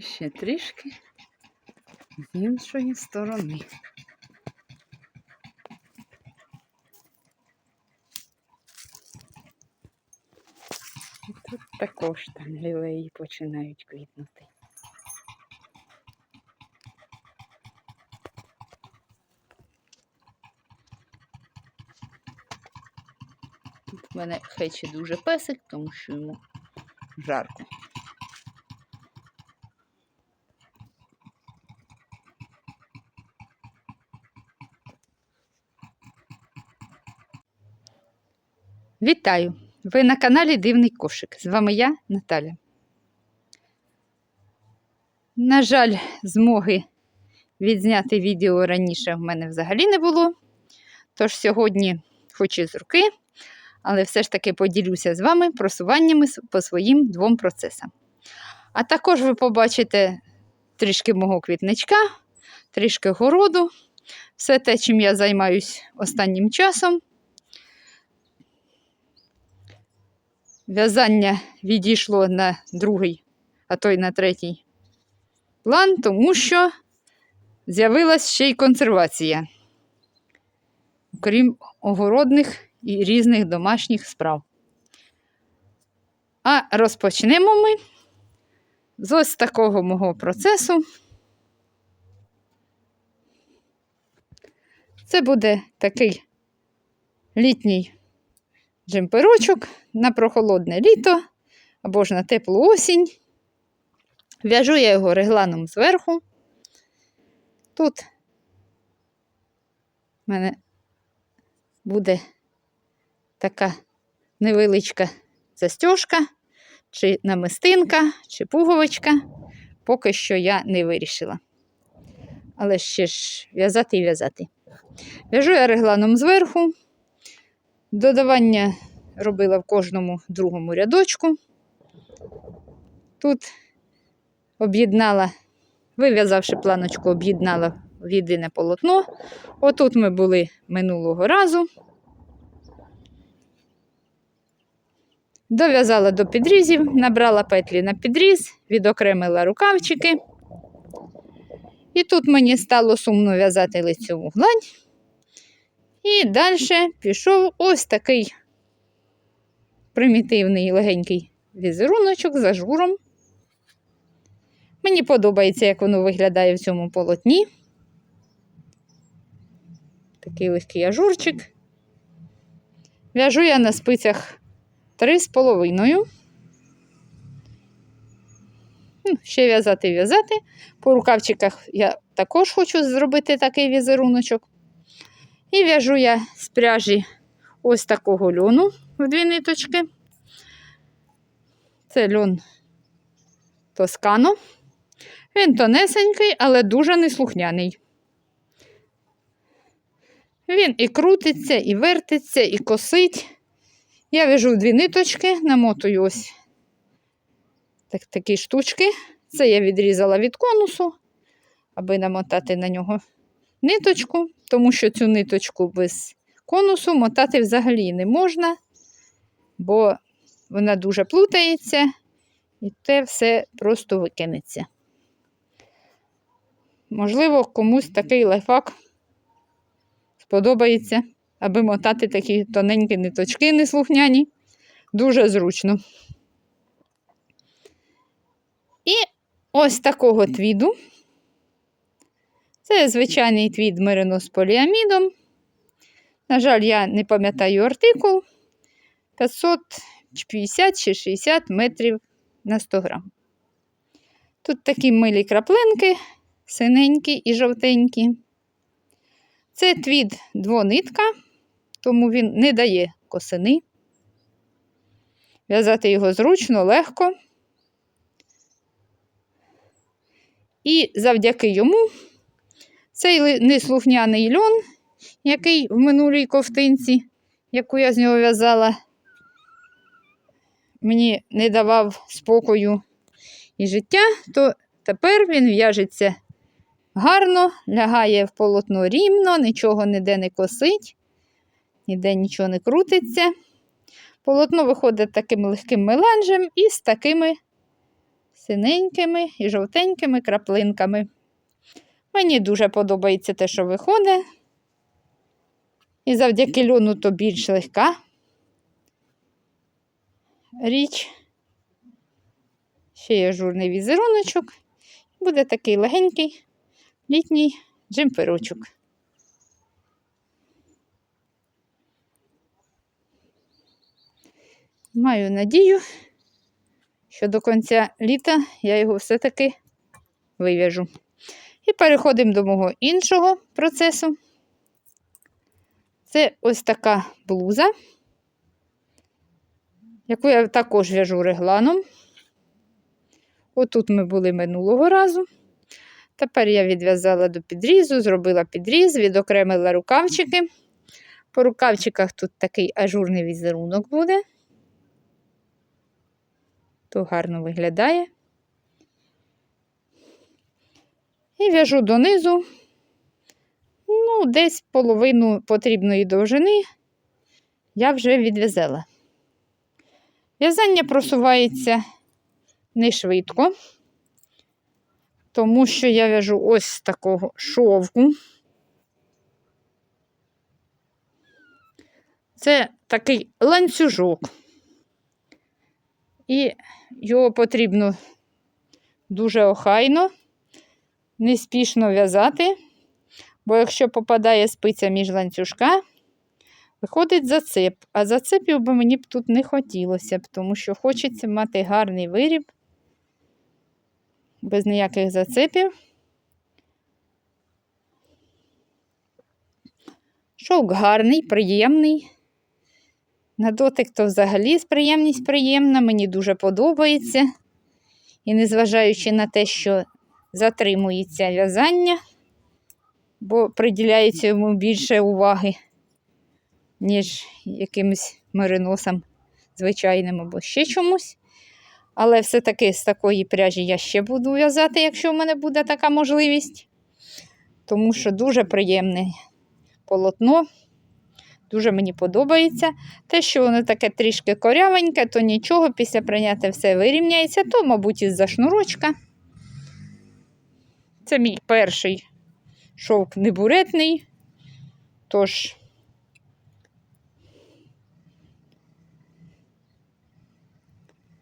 Ще трішки з іншої сторони. І тут також там лілеї починають квітнути. Тут мене хече дуже песик, тому що йому жарко. Вітаю! Ви на каналі Дивний Кошик. З вами я, Наталя. На жаль, змоги відзняти відео раніше в мене взагалі не було. Тож сьогодні, хоч і з руки, але все ж таки поділюся з вами просуваннями по своїм двом процесам. А також ви побачите трішки мого квітничка, трішки городу, все те, чим я займаюсь останнім часом. В'язання відійшло на другий, а то й на третій план, тому що з'явилась ще й консервація, крім огородних і різних домашніх справ. А розпочнемо ми з ось такого мого процесу. Це буде такий літній джемперочок на прохолодне літо або ж на теплу осінь. В'яжу я його регланом зверху. Тут в мене буде така невеличка застіжка, чи намистинка, чи пуговичка. Поки що я не вирішила. Але ще ж в'язати і в'язати. В'яжу я регланом зверху. Додавання робила в кожному другому рядочку. Тут об'єднала, вив'язавши планочку, об'єднала в єдине полотно. Отут ми були минулого разу. Дов'язала до підрізів, набрала петлі на підріз, відокремила рукавчики. І тут мені стало сумно в'язати лицьову гладь. І далі пішов ось такий примітивний легенький візеруночок з ажуром. Мені подобається, як воно виглядає в цьому полотні. Такий легкий ажурчик. В'яжу я на спицях 3,5. Ну, Ще в'язати в'язати. По рукавчиках я також хочу зробити такий візеруночок. І в'яжу я з пряжі ось такого льону в дві ниточки. Це льон Тоскано. Він тонесенький, але дуже неслухняний. Він і крутиться, і вертиться, і косить. Я в'яжу дві ниточки, намотую ось так, такі штучки. Це я відрізала від конусу, аби намотати на нього ниточку, тому що цю ниточку без конусу мотати взагалі не можна, бо вона дуже плутається, і те все просто викинеться. Можливо, комусь такий лайфхак сподобається, аби мотати такі тоненькі ниточки неслухняні. Дуже зручно. І ось такого твіду. Це звичайний твід мерино з поліамідом. На жаль, я не пам'ятаю артикул. 550 чи 60 метрів на 100 грам. Тут такі милі краплинки, синенькі і жовтенькі. Це твід двонитка, тому він не дає косини. В'язати його зручно, легко. І завдяки йому цей неслухняний льон, який в минулій ковтинці, яку я з нього в'язала, мені не давав спокою і життя, то тепер він в'яжеться гарно, лягає в полотно рівно, нічого ніде не косить, ніде нічого не крутиться. Полотно виходить таким легким меланжем і з такими синенькими і жовтенькими краплинками. Мені дуже подобається те, що виходить. І завдяки льону то більш легка річ. Ще є журний візеруночок. Буде такий легенький літній джемперочок. Маю надію, що до кінця літа я його все-таки вив'яжу. І переходимо до мого іншого процесу. Це ось така блуза, яку я також в'яжу регланом. Отут ми були минулого разу. Тепер я відв'язала до підрізу, зробила підріз, відокремила рукавчики. По рукавчиках тут такий ажурний візерунок буде. То гарно виглядає. І в'яжу донизу, ну, десь половину потрібної довжини я вже відв'язала. В'язання просувається не швидко, тому що я в'яжу ось з такого шовку. Це такий ланцюжок. І його потрібно дуже охайно, неспішно в'язати, бо якщо попадає спиця між ланцюжка, виходить зацеп. А зацепів би мені б тут не хотілося тому що хочеться мати гарний виріб, без ніяких зацепів. Шовк гарний, приємний. На дотик то взагалі приємність приємна, мені дуже подобається. І незважаючи на те, що затримується в'язання, бо приділяється йому більше уваги, ніж якимось мериносам звичайним або ще чомусь. Але все-таки з такої пряжі я ще буду в'язати, якщо в мене буде така можливість. Тому що дуже приємне полотно. Дуже мені подобається. Те, що воно таке трішки корявеньке, то нічого, після прийняття все вирівняється, то, мабуть, із-за шнурочка. Це мій перший шовк небуретний. Тож,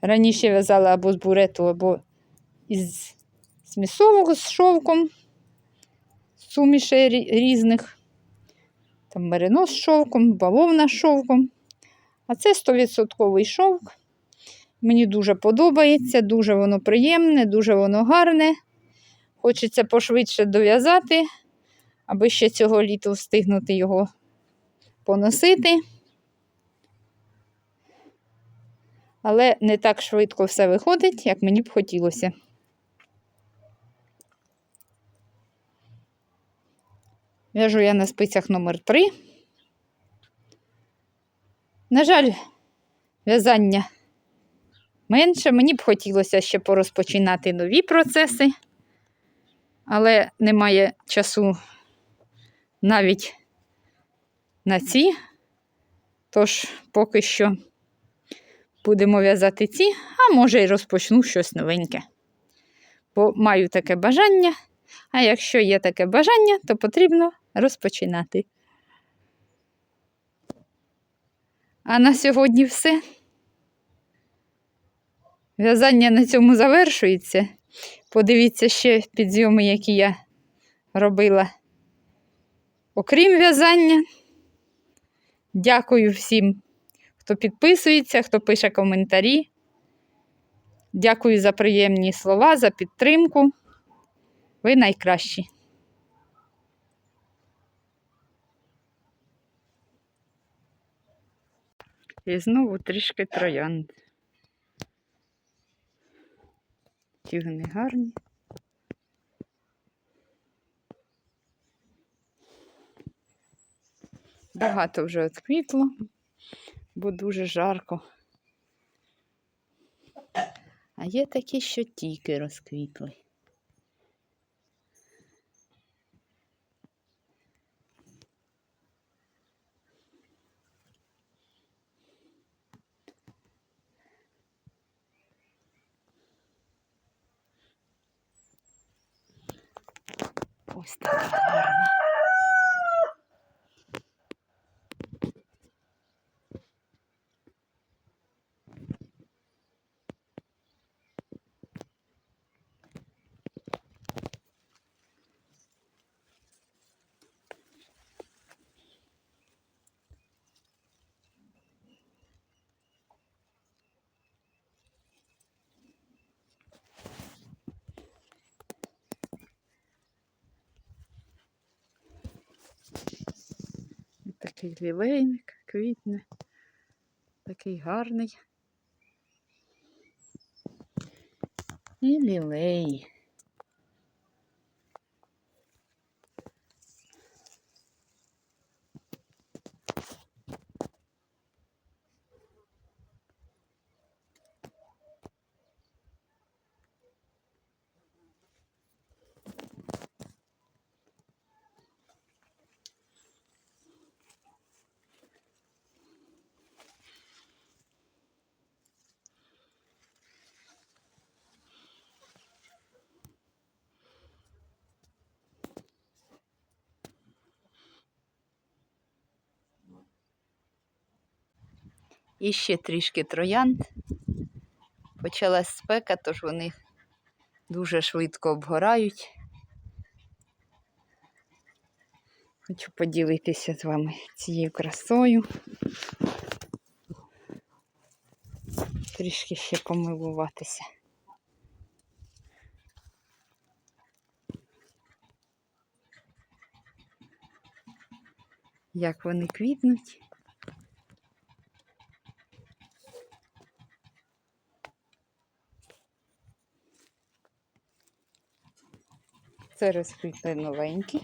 раніше в'язала або з бурету, або із смісового з шовком, сумішей різних. Там меринос з шовком, бавовна з шовком. А це 100% шовк. Мені дуже подобається, дуже воно приємне, дуже воно гарне. Хочеться пошвидше дов'язати, аби ще цього літа встигнути його поносити. Але не так швидко все виходить, як мені б хотілося. В'яжу я на спицях номер 3 На жаль, в'язання менше. Мені б хотілося ще порозпочинати нові процеси, але немає часу навіть на ці. Тож, поки що будемо в'язати ці, а може й розпочну щось новеньке. Бо маю таке бажання, а якщо є таке бажання, то потрібно розпочинати. А на сьогодні все. В'язання на цьому завершується. Подивіться ще підйоми, які я робила. Окрім в'язання. Дякую всім, хто підписується, хто пише коментарі. Дякую за приємні слова, за підтримку. Ви найкращі. І знову трішки троянд. Ті вони гарні. Багато вже відквітло, бо дуже жарко. А є такі, що тільки розквітли. Такий лілейник, квітне, такий гарний. І лілей. І ще трішки троянд. Почалась спека, тож вони дуже швидко обгорають. Хочу поділитися з вами цією красою. Трішки ще помилуватися. Як вони квітнуть. Це розквітли новенькі.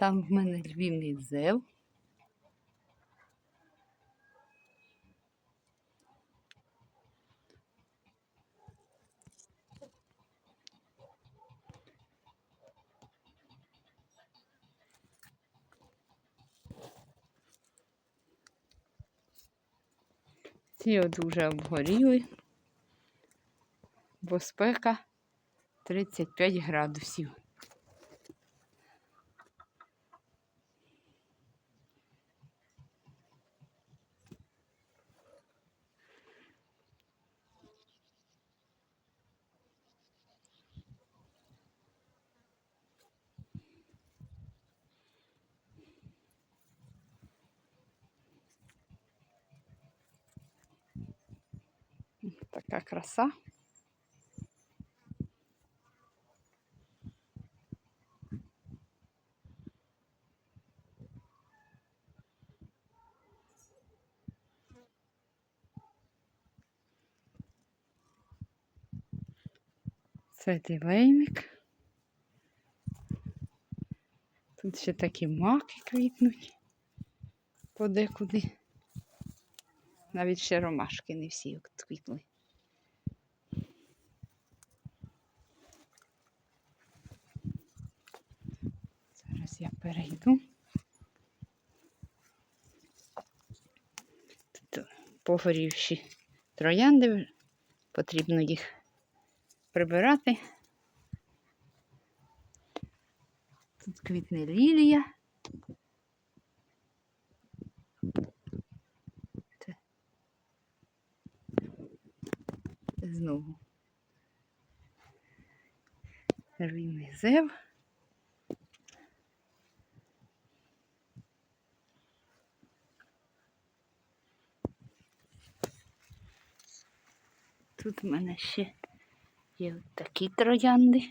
Там в мене львівний зев. Ці вже обгоріли, бо спека 35 градусів. Така краса. Це дилеймік. Тут ще такі маки квітнуть подекуди. Навіть ще ромашки не всі квітли. Зараз я перейду. Тут погорівші троянди, потрібно їх прибирати. Тут квітне лілія. Знову. Рвійний зев. Тут в мене ще є от такі троянди.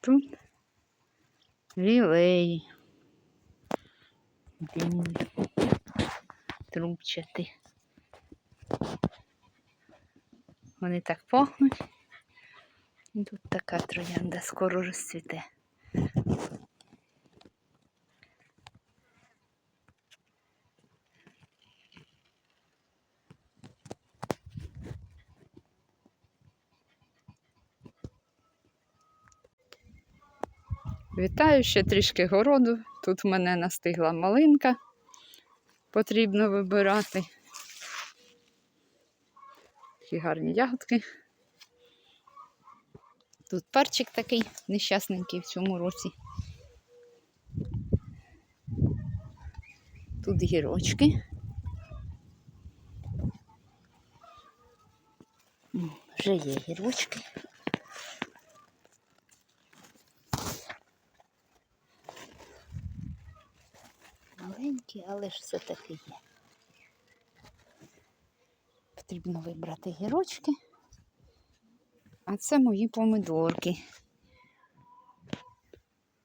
Тут лілеї. Длинні, трубчаті. Вони так пахнуть. І тут така троянда скоро розцвіте. Вітаю ще трішки городу. Тут мене настигла малинка. Потрібно вибирати. Такі гарні ягодки. Тут перчик такий нещасненький в цьому році. Тут гірочки. Вже є гірочки. Маленькі, але ж все-таки є. Потрібно вибрати гірочки. А це мої помидорки.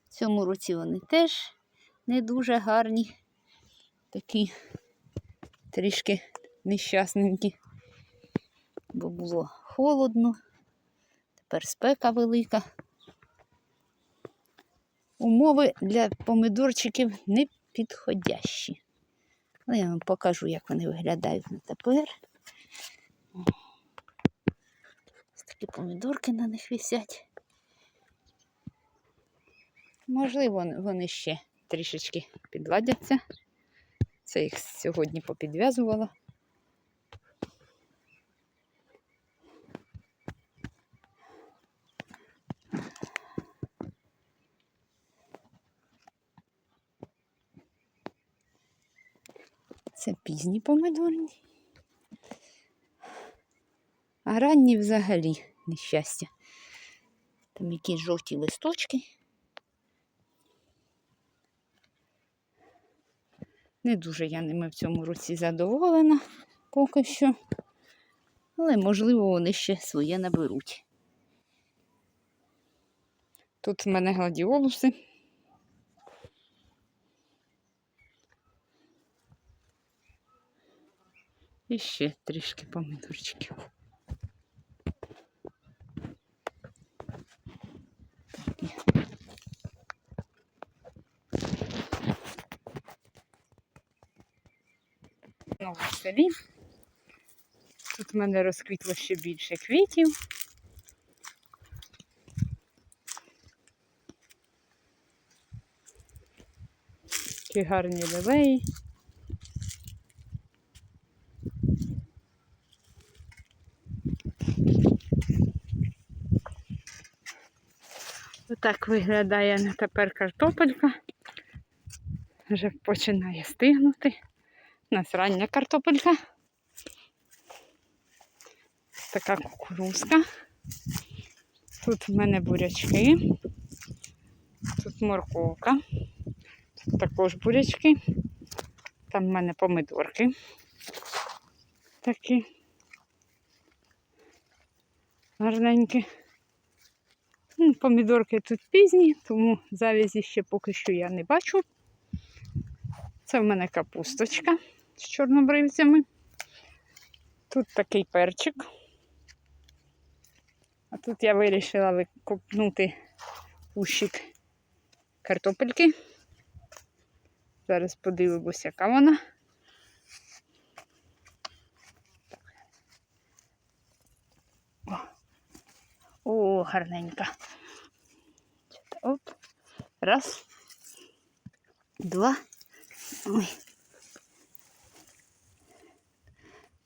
В цьому році вони теж не дуже гарні. Такі трішки нещасненькі, бо було холодно, тепер спека велика. Умови для помидорчиків не підходящі. Але я вам покажу, як вони виглядають на тепер. Ось такі помідорки на них висять. Можливо, вони ще трішечки підладяться. Це їх сьогодні попідв'язувала. Це пізні помидорні. А ранні взагалі нещастя. Там якісь жовті листочки. Не дуже я ними в цьому році задоволена поки що. Але, можливо, вони ще своє наберуть. Тут в мене гладіолуси. І ще трішки помидорчиків. Знову в селі. Тут в мене розквітло ще більше квітів. Такі гарні лилеї. Отак виглядає на тепер картопелька. Вже починає стигнути. У нас рання картопелька. Така кукурузка. Тут в мене бурячки. Тут морковка. Тут також бурячки. Там в мене помидорки. Такі. Гарненькі. Помідорки тут пізні, тому завязі ще поки що я не бачу. Це в мене капусточка з чорнобривцями. Тут такий перчик. А тут я вирішила викопнути кущик картопельки. Зараз подивимося, яка вона. О, гарненька. Оп. Раз. Два. Ой.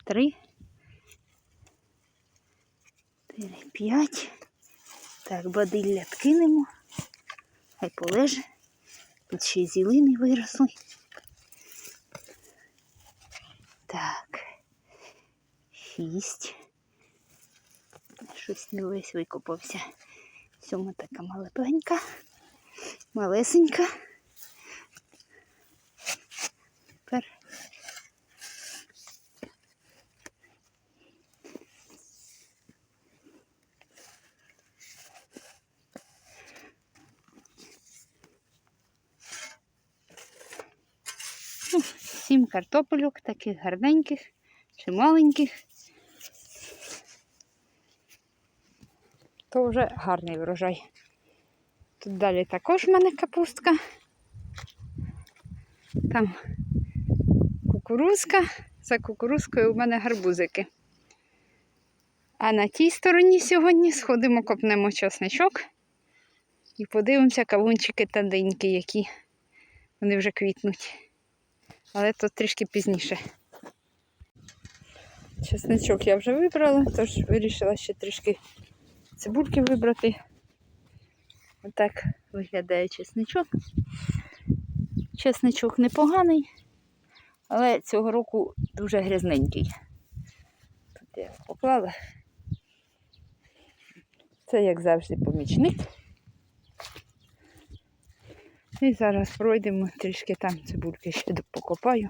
Три. Чотири, п'ять. Так, бадилля кинемо. Хай полеже. Тут ще й зілини виросли. Так. Шість. Щось не весь викопався. Сьома така маленька, малесенька. Тепер Ну, Сім картопельок, таких гарненьких чи То вже гарний врожай. Тут далі також в мене капустка. Там кукурузка. За кукурузкою у мене гарбузики. А на тій стороні сьогодні сходимо, копнемо часничок і подивимося кавунчики та диньки, які вони вже квітнуть. Але то трішки пізніше. Чесничок я вже вибрала, тож вирішила ще трішки цибульки вибрати. Отак виглядає чесничок. Чесничок непоганий, але цього року дуже грязненький. Тут я поклала. Це, як завжди, помічник. І зараз пройдемо трішки там цибульки ще покопаю.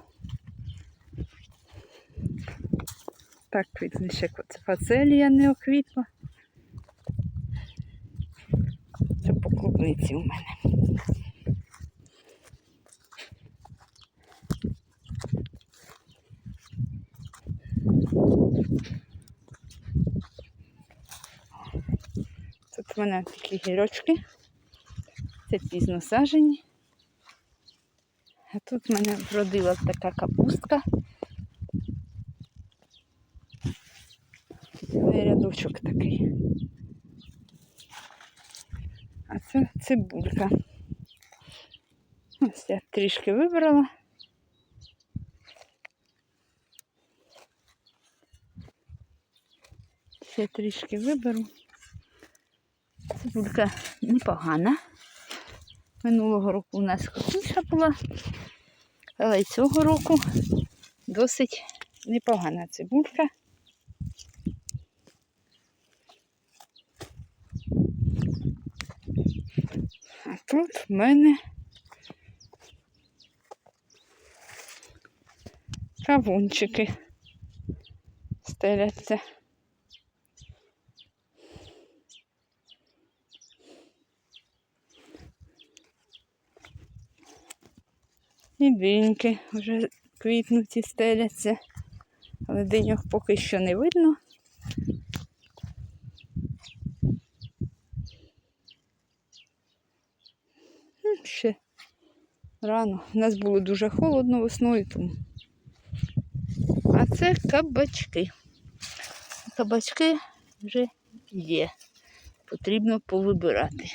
Так квітне ще фацелія не оквітла. Це у мене. Тут в мене такі гірочки. Це пізно сажені. А тут в мене вродила така капустка. Це рядочок такий. А це цибулька. Ось я трішки вибрала. Ще трішки виберу. Цибулька непогана. Минулого року у нас крупніша була, але й цього року досить непогана цибулька. А тут в мене кавунчики стеляться. І диньки вже квітнуть і стеляться, але диньок поки що не видно. Ну, Ще рано. У нас було дуже холодно весною, тому. А це кабачки. Кабачки вже є. Потрібно повибирати.